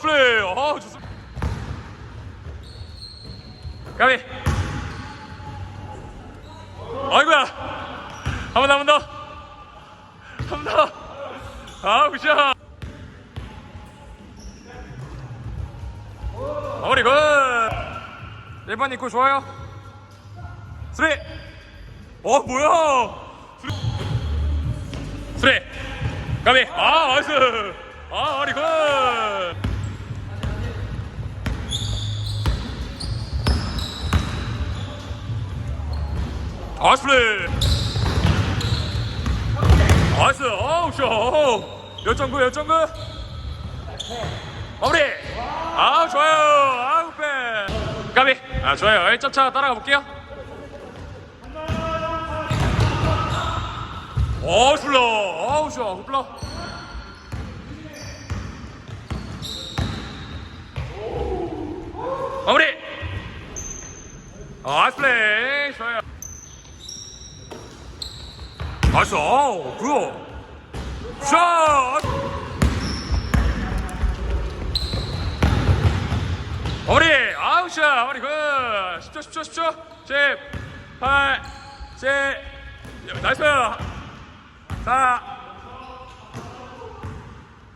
파스 플레이. 아, 좋습니다. 가비. 아이고야. 한번한번 더. 한 번 더. 아, 굿샷. 마무리 굿. 1번 입고 좋아요. 쓰리. 어, 뭐야. 쓰리. 가비. 아, 나이스. 플레이 나이스 어우. 쇼 열정구 열정구. 마무리. 아 좋아요. 아우 빼. 까비. 아 좋아요. 1점 차 따라가 볼게요. 어 슬러 어우 쇼 굿플러. 마무리. 아 플레이 좋아요 나이스 굿 샷! 머리. 아웃샷 머리 굿. 10초 10초 10초 10 8 7 나이스. 4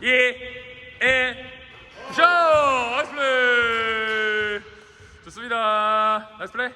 2 1 샷! 나이스 플레이. 좋습니다. 나이스 플레이